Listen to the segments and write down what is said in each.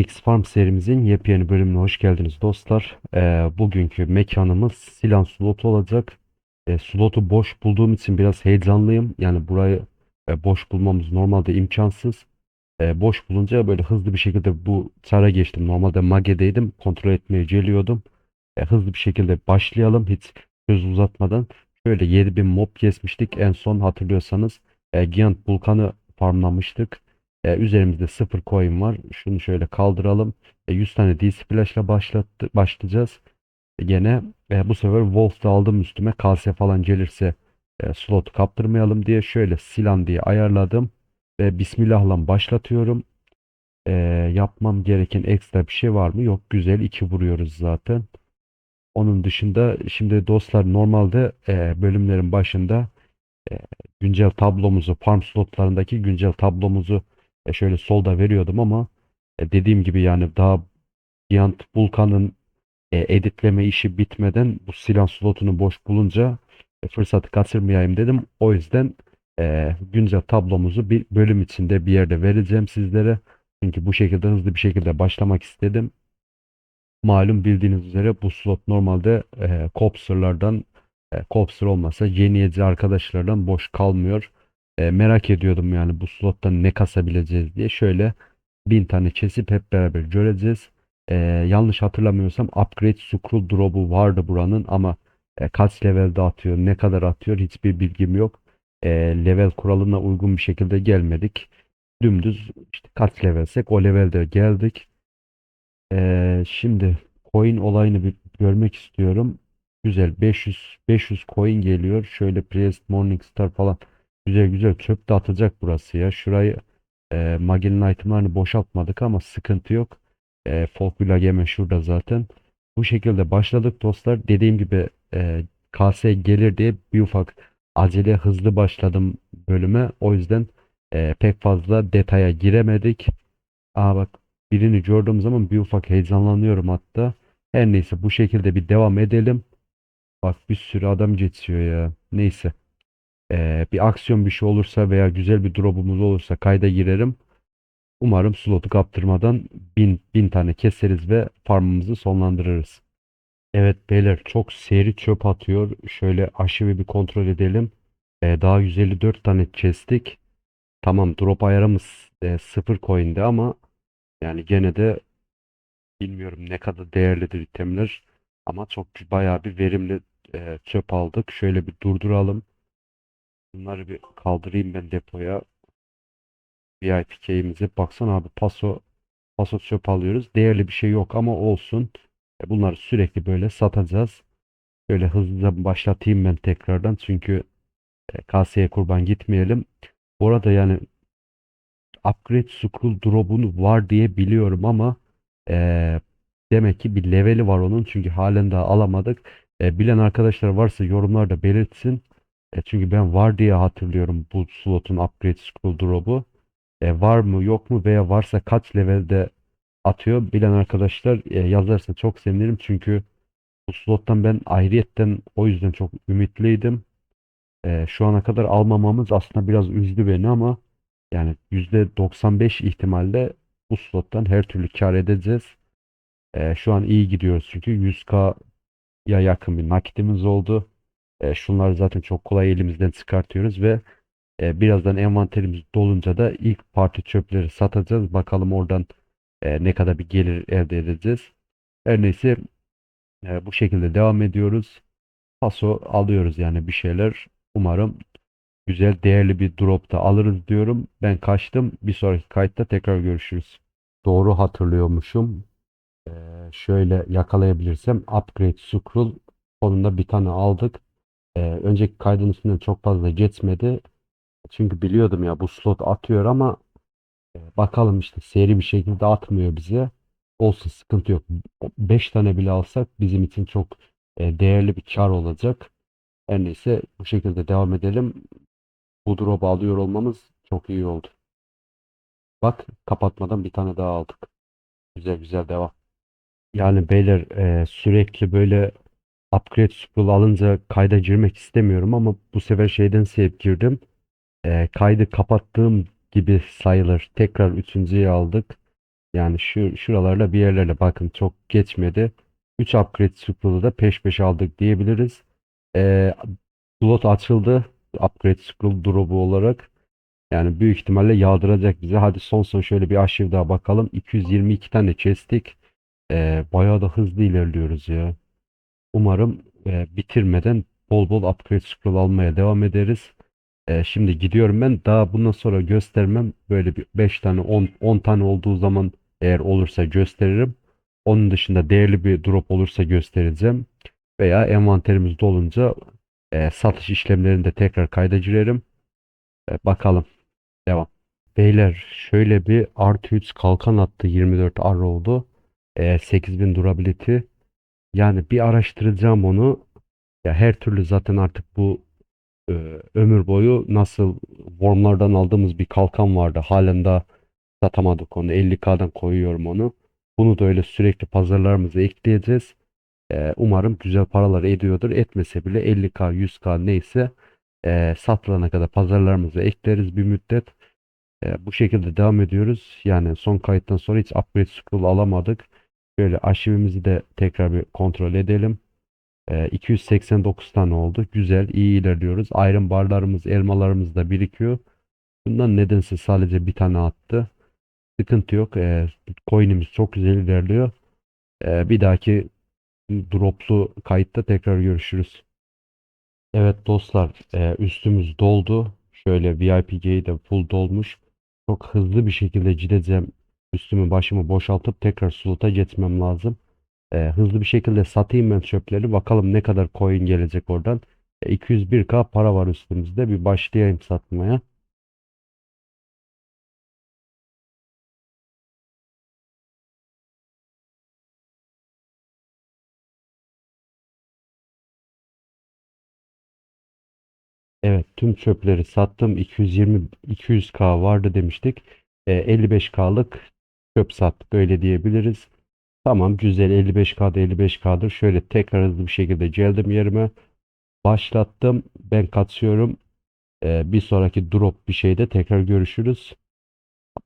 X Farm serimizin yepyeni bölümüne hoş geldiniz dostlar. Ee, bugünkü mekanımız Silan slotu olacak. Ee, slotu boş bulduğum için biraz heyecanlıyım. Yani burayı e, boş bulmamız normalde imkansız. Ee, boş bulunca böyle hızlı bir şekilde bu çara geçtim. Normalde Mage'deydim. Kontrol etmeye geliyordum. Ee, hızlı bir şekilde başlayalım. Hiç söz uzatmadan. Şöyle 7000 mob kesmiştik. En son hatırlıyorsanız e, Giant Vulkan'ı farmlamıştık. E, üzerimizde 0 coin var. Şunu şöyle kaldıralım. E, 100 tane D splash'la başlattı, başlayacağız. E, gene e, bu sefer Wolf da aldım üstüme. Kase falan gelirse e, slot kaptırmayalım diye şöyle silan diye ayarladım. Ve Bismillah'la başlatıyorum. E, yapmam gereken ekstra bir şey var mı? Yok güzel. 2 vuruyoruz zaten. Onun dışında şimdi dostlar normalde e, bölümlerin başında e, güncel tablomuzu, farm slotlarındaki güncel tablomuzu e, şöyle solda veriyordum ama e, dediğim gibi yani daha Giant Vulkan'ın e, editleme işi bitmeden bu silah slotunu boş bulunca e, fırsatı kaçırmayayım dedim. O yüzden e, güncel tablomuzu bir bölüm içinde bir yerde vereceğim sizlere. Çünkü bu şekilde hızlı bir şekilde başlamak istedim. Malum bildiğiniz üzere bu slot normalde e, Copser'lardan e, Copser olmasa yeniyeci arkadaşlardan boş kalmıyor. E, merak ediyordum yani bu slottan ne kasabileceğiz diye. Şöyle bin tane kesip hep beraber göreceğiz. E, yanlış hatırlamıyorsam upgrade scroll drop'u vardı buranın ama e, kaç levelde atıyor, ne kadar atıyor hiçbir bilgim yok. E, level kuralına uygun bir şekilde gelmedik. Dümdüz işte kaç levelsek o levelde geldik. E, şimdi coin olayını bir görmek istiyorum. Güzel 500 500 coin geliyor. Şöyle Priest Morningstar falan güzel güzel çöp de atacak burası ya. Şurayı e, Magellan itemlerini boşaltmadık ama sıkıntı yok. E, Folkvilla hemen şurada zaten. Bu şekilde başladık dostlar. Dediğim gibi e, KS gelir diye bir ufak acele hızlı başladım bölüme. O yüzden e, pek fazla detaya giremedik. Aa bak birini gördüğüm zaman bir ufak heyecanlanıyorum hatta. Her neyse bu şekilde bir devam edelim. Bak bir sürü adam geçiyor ya. Neyse. Ee, bir aksiyon bir şey olursa veya güzel bir drop'umuz olursa kayda girerim. Umarım slotu kaptırmadan bin, bin tane keseriz ve farmımızı sonlandırırız. Evet beyler çok seri çöp atıyor. Şöyle aşırı bir kontrol edelim. Ee, daha 154 tane kestik. Tamam drop ayarımız e, 0 coin'de ama yani gene de bilmiyorum ne kadar değerlidir itemler. Ama çok bayağı bir verimli e, çöp aldık. Şöyle bir durduralım. Bunları bir kaldırayım ben depoya. VIP key'imize. Baksana abi paso paso çöp alıyoruz. Değerli bir şey yok ama olsun. E, bunları sürekli böyle satacağız. Böyle hızlıca başlatayım ben tekrardan. Çünkü e, kaseye kurban gitmeyelim. Bu arada yani upgrade scroll drop'un var diye biliyorum ama e, demek ki bir leveli var onun. Çünkü halen daha alamadık. E, bilen arkadaşlar varsa yorumlarda belirtsin. E, çünkü ben var diye hatırlıyorum bu slotun upgrade scroll drop'u. E, var mı yok mu veya varsa kaç levelde atıyor bilen arkadaşlar e, yazarsa çok sevinirim. Çünkü bu slottan ben ayrıyetten o yüzden çok ümitliydim. E, şu ana kadar almamamız aslında biraz üzdü beni ama yani %95 ihtimalle bu slottan her türlü kar edeceğiz. E, şu an iyi gidiyoruz çünkü 100k ya yakın bir nakitimiz oldu. E, şunları zaten çok kolay elimizden çıkartıyoruz ve e, birazdan envanterimiz dolunca da ilk parti çöpleri satacağız. Bakalım oradan e, ne kadar bir gelir elde edeceğiz. Her neyse e, bu şekilde devam ediyoruz. Paso alıyoruz yani bir şeyler. Umarım güzel değerli bir drop da alırız diyorum. Ben kaçtım. Bir sonraki kayıtta tekrar görüşürüz. Doğru hatırlıyormuşum. Ee, şöyle yakalayabilirsem upgrade scroll sonunda bir tane aldık. Ee, önceki kaydın üstünden çok fazla geçmedi. Çünkü biliyordum ya bu slot atıyor ama e, bakalım işte seri bir şekilde atmıyor bize. Olsun sıkıntı yok. 5 tane bile alsak bizim için çok e, değerli bir kar olacak. Her neyse bu şekilde devam edelim. Bu drop'u alıyor olmamız çok iyi oldu. Bak kapatmadan bir tane daha aldık. Güzel güzel devam. Yani beyler e, sürekli böyle upgrade scroll alınca kayda girmek istemiyorum ama bu sefer şeyden sevip girdim. E, kaydı kapattığım gibi sayılır. Tekrar üçüncüyü aldık. Yani şu şuralarla bir yerlerle bakın çok geçmedi. 3 upgrade scroll'u da peş peşe aldık diyebiliriz. Ee, slot açıldı. Upgrade scroll drop'u olarak. Yani büyük ihtimalle yağdıracak bize. Hadi son son şöyle bir arşiv daha bakalım. 222 tane kestik. Ee, bayağı da hızlı ilerliyoruz ya. Umarım e, bitirmeden bol bol upgrade scroll almaya devam ederiz. E, şimdi gidiyorum ben. Daha bundan sonra göstermem. Böyle bir 5 tane 10 10 tane olduğu zaman eğer olursa gösteririm. Onun dışında değerli bir drop olursa göstereceğim. Veya envanterimiz dolunca e, satış işlemlerini de tekrar kayda girerim. E, bakalım. Devam. Beyler şöyle bir artı 3 kalkan attı 24 Arrow'du. E, 8000 durability. Yani bir araştıracağım onu. Ya her türlü zaten artık bu e, ömür boyu nasıl Worm'lardan aldığımız bir kalkan vardı. Halen daha satamadık onu. 50K'dan koyuyorum onu. Bunu da öyle sürekli pazarlarımıza ekleyeceğiz. E, umarım güzel paralar ediyordur. Etmese bile 50K, 100K neyse e, satılana kadar pazarlarımıza ekleriz bir müddet. E, bu şekilde devam ediyoruz. Yani son kayıttan sonra hiç upgrade scroll alamadık. Böyle arşivimizi de tekrar bir kontrol edelim. E, 289 tane oldu. Güzel, iyi ilerliyoruz. Iron barlarımız, elmalarımız da birikiyor. Bundan nedense sadece bir tane attı. Sıkıntı yok. E, coin'imiz çok güzel ilerliyor. E, bir dahaki droplu kayıtta tekrar görüşürüz. Evet dostlar, e, üstümüz doldu. Şöyle VIP'yi de full dolmuş. Çok hızlı bir şekilde gideceğim. Üstümü başımı boşaltıp tekrar slota geçmem lazım. E, hızlı bir şekilde satayım ben çöpleri. Bakalım ne kadar coin gelecek oradan. E, 201k para var üstümüzde. Bir başlayayım satmaya. Evet, tüm çöpleri sattım. 220 200k vardı demiştik. E, 55k'lık çöp sattık öyle diyebiliriz. Tamam güzel 55k'da 55k'dır. Şöyle tekrar hızlı bir şekilde geldim yerime. Başlattım. Ben katıyorum. E, bir sonraki drop bir şeyde tekrar görüşürüz.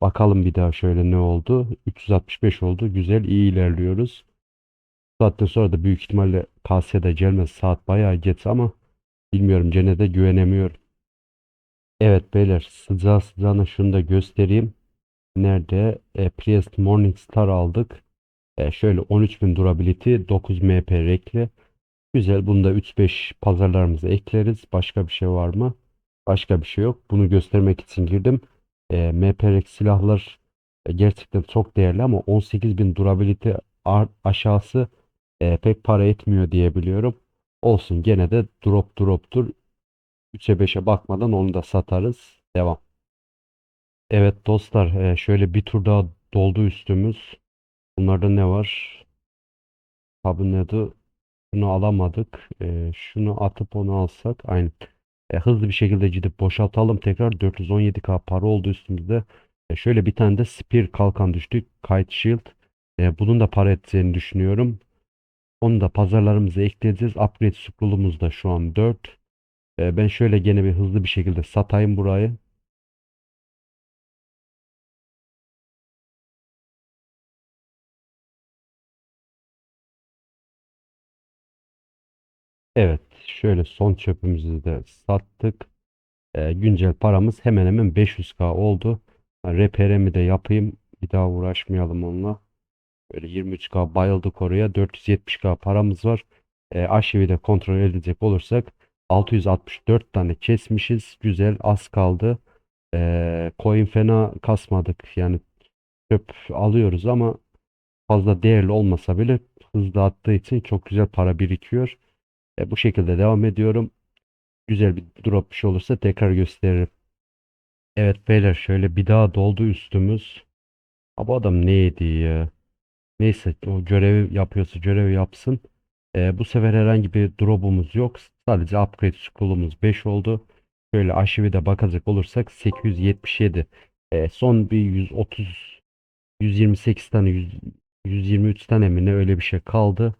Bakalım bir daha şöyle ne oldu. 365 oldu. Güzel iyi ilerliyoruz. Saatten sonra da büyük ihtimalle kasaya gelmez. Saat bayağı geç ama bilmiyorum gene de güvenemiyorum. Evet beyler sıcağı sıcağına şunu da göstereyim. Nerede? E, Priest Morningstar aldık. E, şöyle 13.000 durability 9 MP rekli. Güzel bunu da 3-5 pazarlarımıza ekleriz. Başka bir şey var mı? Başka bir şey yok. Bunu göstermek için girdim. E, MP rek silahlar e, gerçekten çok değerli ama 18.000 durability aşağısı e, pek para etmiyor diye biliyorum. Olsun gene de drop droptur. 3'e 5'e bakmadan onu da satarız. Devam. Evet dostlar e, şöyle bir tur daha doldu üstümüz. Bunlarda ne var? Tabii Şunu alamadık. E, şunu atıp onu alsak. Aynen. E, hızlı bir şekilde gidip boşaltalım tekrar. 417k para oldu üstümüzde. Şöyle bir tane de Spear kalkan düştük. Kite Shield. Bunun da para edeceğini düşünüyorum. Onu da pazarlarımıza ekleyeceğiz. Upgrade scroll'umuz da şu an 4. E, ben şöyle gene bir hızlı bir şekilde satayım burayı. Evet, şöyle son çöpümüzü de sattık. Ee, güncel paramız hemen hemen 500k oldu. Yani reperemi de yapayım. Bir daha uğraşmayalım onunla. Böyle 23k bayıldık oraya. 470k paramız var. Ee, arşivi de kontrol edecek olursak 664 tane kesmişiz. Güzel az kaldı. Ee, coin fena kasmadık. Yani çöp alıyoruz ama fazla değerli olmasa bile hızlı attığı için çok güzel para birikiyor. E, bu şekilde devam ediyorum. Güzel bir drop bir şey olursa tekrar gösteririm. Evet beyler şöyle bir daha doldu üstümüz. Ha, bu adam ne yedi ya? Neyse o görevi yapıyorsa görevi yapsın. E, bu sefer herhangi bir drop'umuz yok. Sadece upgrade scroll'umuz 5 oldu. Şöyle arşivi de bakacak olursak 877. E, son bir 130 128 tane 100, 123 tane mi ne öyle bir şey kaldı.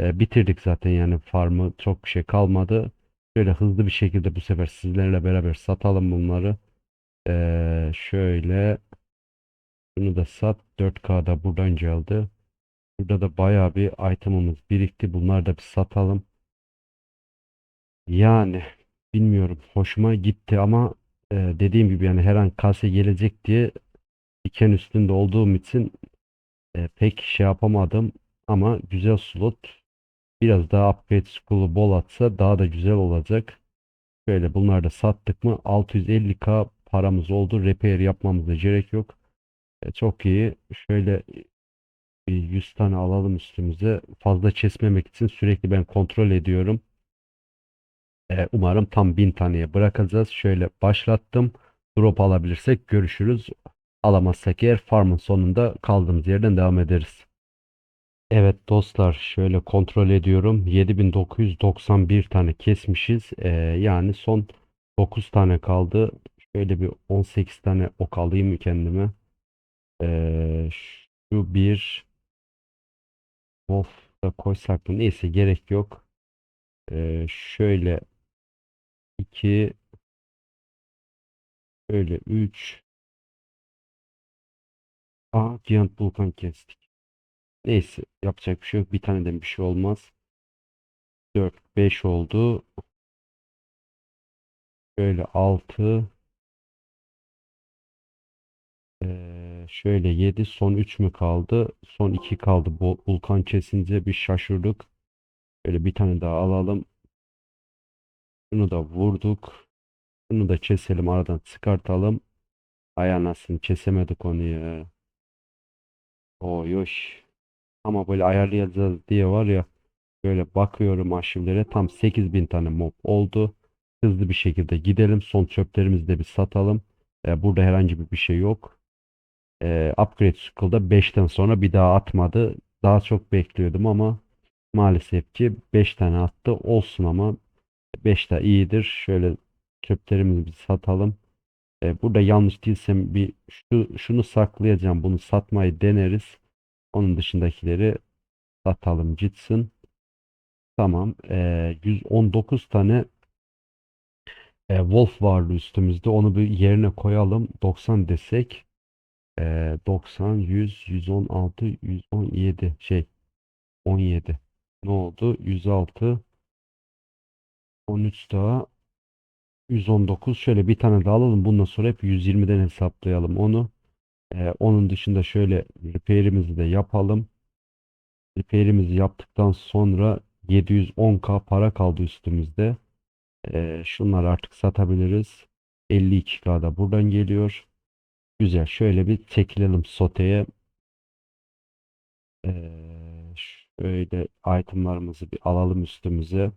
E, bitirdik zaten yani farmı çok şey kalmadı. Şöyle hızlı bir şekilde bu sefer sizlerle beraber satalım bunları. E, şöyle Bunu da sat. 4K'da buradan geldi. Burada da bayağı bir item'ımız birikti. Bunları da bir satalım. Yani bilmiyorum. Hoşuma gitti ama e, dediğim gibi yani her an kase gelecek diye diken üstünde olduğum için e, pek şey yapamadım. Ama güzel slot. Biraz daha upgrade scroll'u bol atsa daha da güzel olacak. Şöyle bunları da sattık mı 650k paramız oldu. Repair yapmamıza gerek yok. E, çok iyi. Şöyle bir 100 tane alalım üstümüze. Fazla kesmemek için sürekli ben kontrol ediyorum. E, umarım tam 1000 taneye bırakacağız. Şöyle başlattım. Drop alabilirsek görüşürüz. Alamazsak eğer farmın sonunda kaldığımız yerden devam ederiz. Evet dostlar şöyle kontrol ediyorum. 7991 tane kesmişiz. Ee, yani son 9 tane kaldı. Şöyle bir 18 tane ok alayım kendime. Ee, şu bir Wolf da koysak mı? Neyse gerek yok. Ee, şöyle 2 şöyle 3 Aa Giant Vulkan kestik. Neyse yapacak bir şey yok. Bir taneden bir şey olmaz. 4 5 oldu. Şöyle 6 Ee, şöyle 7 son 3 mü kaldı? Son 2 kaldı. Vulkan kesince bir şaşırdık. Böyle bir tane daha alalım. Şunu da vurduk. Şunu da keselim aradan çıkartalım. Ay anasını kesemedik onu ya. Oy yoş. Ama böyle ayarlayacağız diye var ya. Böyle bakıyorum arşivlere tam 8000 tane mob oldu. Hızlı bir şekilde gidelim. Son çöplerimizi de bir satalım. Ee, burada herhangi bir bir şey yok. Ee, Upgrade School'da 5'ten sonra bir daha atmadı. Daha çok bekliyordum ama maalesef ki 5 tane attı. Olsun ama 5 de iyidir. Şöyle çöplerimizi bir satalım. Ee, burada yanlış değilsem bir şu, şunu saklayacağım. Bunu satmayı deneriz. Onun dışındakileri satalım gitsin. Tamam. Ee, 119 tane e, Wolf vardı üstümüzde. Onu bir yerine koyalım. 90 desek. Ee, 90, 100, 116, 117 şey 17. Ne oldu? 106, 13 daha 119. Şöyle bir tane daha alalım. Bundan sonra hep 120'den hesaplayalım onu. Ee, onun dışında şöyle repair'imizi de yapalım. Repair'imizi yaptıktan sonra 710k para kaldı üstümüzde. Ee, şunları artık satabiliriz. 52k da buradan geliyor. Güzel. Şöyle bir çekilelim soteye. Ee, şöyle itemlarımızı bir alalım üstümüze.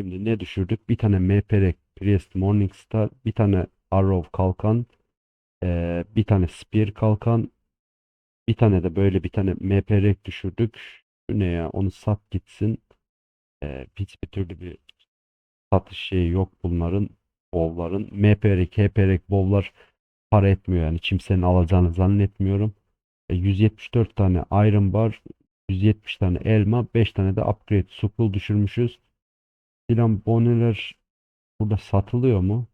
Şimdi ne düşürdük? Bir tane MPR Priest Morningstar, bir tane Arrow kalkan, ee, bir tane Spear kalkan, bir tane de böyle bir tane MPR düşürdük. Şu ne ya? Onu sat gitsin. Ee, hiçbir türlü bir satış şeyi yok bunların. Bow'ların. MPR, KPR bow'lar para etmiyor yani. Kimsenin alacağını zannetmiyorum. E, 174 tane iron bar, 170 tane elma, 5 tane de upgrade scroll düşürmüşüz. Silah boneler burada satılıyor mu?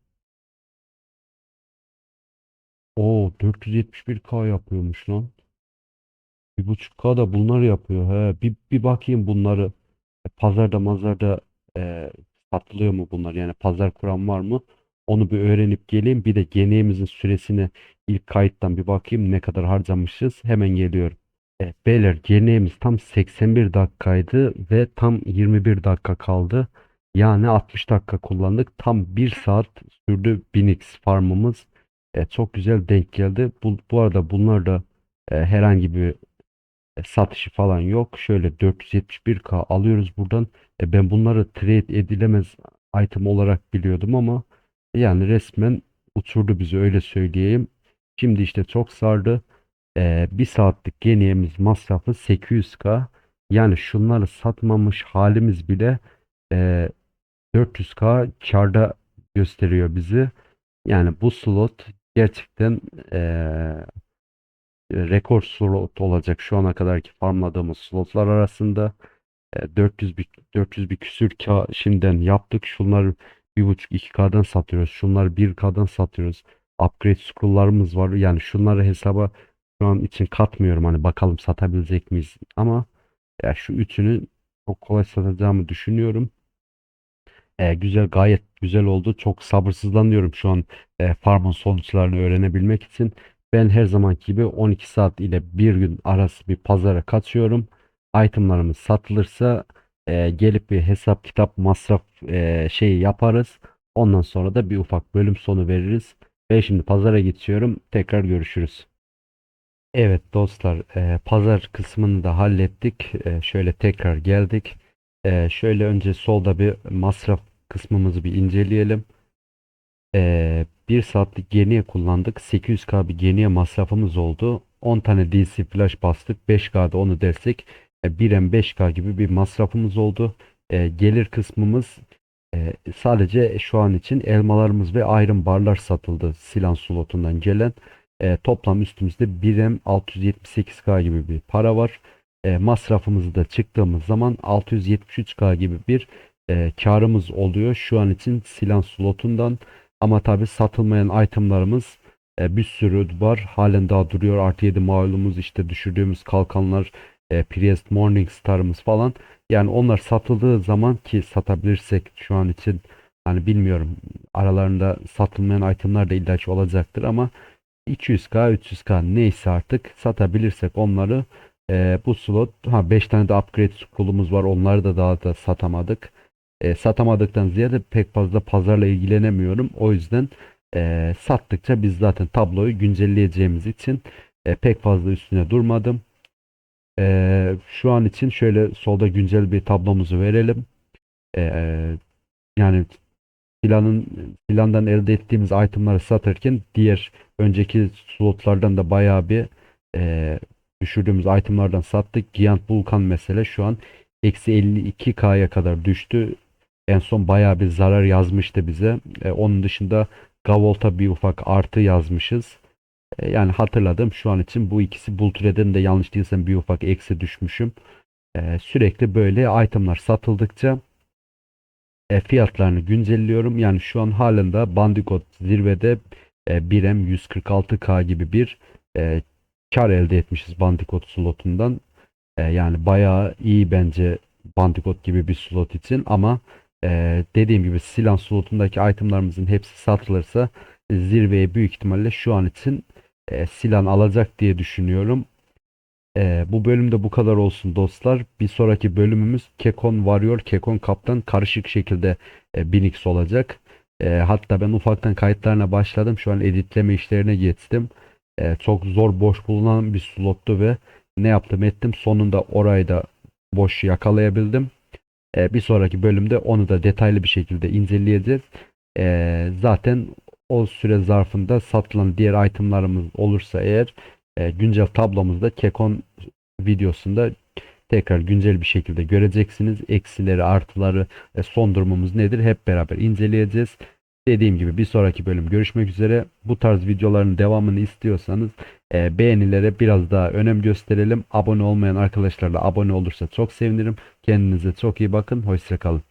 Oo 471k yapıyormuş lan. 1.5k da bunlar yapıyor. He, bir, bir bakayım bunları. E, Pazarda mazarda e, satılıyor mu bunlar? Yani pazar kuran var mı? Onu bir öğrenip geleyim. Bir de geneğimizin süresini ilk kayıttan bir bakayım ne kadar harcamışız. Hemen geliyorum. Evet, beyler geneğimiz tam 81 dakikaydı ve tam 21 dakika kaldı. Yani 60 dakika kullandık. Tam 1 saat sürdü 1000x farmımız. E, çok güzel denk geldi. Bu, bu arada bunlar da e, herhangi bir e, satışı falan yok. Şöyle 471k alıyoruz buradan. E, ben bunları trade edilemez item olarak biliyordum ama yani resmen uçurdu bizi öyle söyleyeyim. Şimdi işte çok sardı. E, bir saatlik geniyemiz masrafı 800k. Yani şunları satmamış halimiz bile e, 400k karda gösteriyor bizi. Yani bu slot gerçekten eee, rekor slot olacak şu ana kadarki farmladığımız slotlar arasında. E, 400 bir 400 bir küsür ka şimdiden yaptık. Şunları 1.5-2K'dan satıyoruz. Şunları 1K'dan satıyoruz. Upgrade scroll'larımız var. Yani şunları hesaba şu an için katmıyorum hani bakalım satabilecek miyiz ama ya şu üçünü çok kolay satacağımı düşünüyorum. E, güzel gayet güzel oldu. Çok sabırsızlanıyorum şu an e, farmın sonuçlarını öğrenebilmek için. Ben her zamanki gibi 12 saat ile bir gün arası bir pazara kaçıyorum. Itemlarımız satılırsa e, gelip bir hesap kitap masraf e, şeyi yaparız. Ondan sonra da bir ufak bölüm sonu veririz. Ben şimdi pazara geçiyorum. Tekrar görüşürüz. Evet dostlar, e, pazar kısmını da hallettik. E, şöyle tekrar geldik. E, şöyle önce solda bir masraf kısmımızı bir inceleyelim. E, 1 saatlik geniye kullandık. 800k bir geniye masrafımız oldu. 10 tane DC flash bastık. 5k'da onu dersek e, 1M 5k gibi bir masrafımız oldu. E, gelir kısmımız e, sadece şu an için elmalarımız ve iron barlar satıldı. Silan slotundan gelen. E, toplam üstümüzde 1M 678K gibi bir para var. E, masrafımızı da çıktığımız zaman 673K gibi bir e, karımız oluyor. Şu an için Silan slotundan ama tabi satılmayan itemlarımız e, bir sürü var. Halen daha duruyor. Artı 7 malumuz işte düşürdüğümüz kalkanlar e, Priest Morningstar'ımız falan. Yani onlar satıldığı zaman ki satabilirsek şu an için hani bilmiyorum aralarında satılmayan itemlar da illaki olacaktır ama 200k 300k neyse artık satabilirsek onları e, bu slot ha 5 tane de upgrade scroll'umuz var onları da daha da satamadık. E, satamadıktan ziyade pek fazla pazarla ilgilenemiyorum. O yüzden e, sattıkça biz zaten tabloyu güncelleyeceğimiz için e, pek fazla üstüne durmadım. E, şu an için şöyle solda güncel bir tablomuzu verelim. E, yani planın plandan elde ettiğimiz itemları satırken diğer önceki slotlardan da bayağı bir e, düşürdüğümüz itemlardan sattık. Giant Vulkan mesela şu an eksi 52k'ya kadar düştü. En son bayağı bir zarar yazmıştı bize. E, onun dışında Gavolt'a bir ufak artı yazmışız. E, yani hatırladım şu an için bu ikisi Bultre'den de yanlış değilsem bir ufak eksi düşmüşüm. E, sürekli böyle itemlar satıldıkça e, fiyatlarını güncelliyorum. Yani şu an halen de Bandicoot zirvede e, 1M 146K gibi bir e, kar elde etmişiz Bandicoot slotundan. E, yani bayağı iyi bence Bandicoot gibi bir slot için ama e, dediğim gibi Silan slotundaki itemlarımızın hepsi satılırsa zirveye büyük ihtimalle şu an için e, Silan alacak diye düşünüyorum. Ee, bu bölümde bu kadar olsun dostlar. Bir sonraki bölümümüz Kekon Warrior, Kekon Kaptan karışık şekilde e, Binix olacak. E, hatta ben ufaktan kayıtlarına başladım. Şu an editleme işlerine geçtim. E, çok zor boş bulunan bir slottu ve ne yaptım ettim. Sonunda orayı da boş yakalayabildim. E, bir sonraki bölümde onu da detaylı bir şekilde inceleyeceğiz. E, zaten o süre zarfında satılan diğer itemlarımız olursa eğer e, güncel tablomuzda Kekon videosunda tekrar güncel bir şekilde göreceksiniz. Eksileri, artıları, e, son durumumuz nedir hep beraber inceleyeceğiz. Dediğim gibi bir sonraki bölüm görüşmek üzere. Bu tarz videoların devamını istiyorsanız e, beğenilere biraz daha önem gösterelim. Abone olmayan arkadaşlarla abone olursa çok sevinirim. Kendinize çok iyi bakın. Hoşçakalın.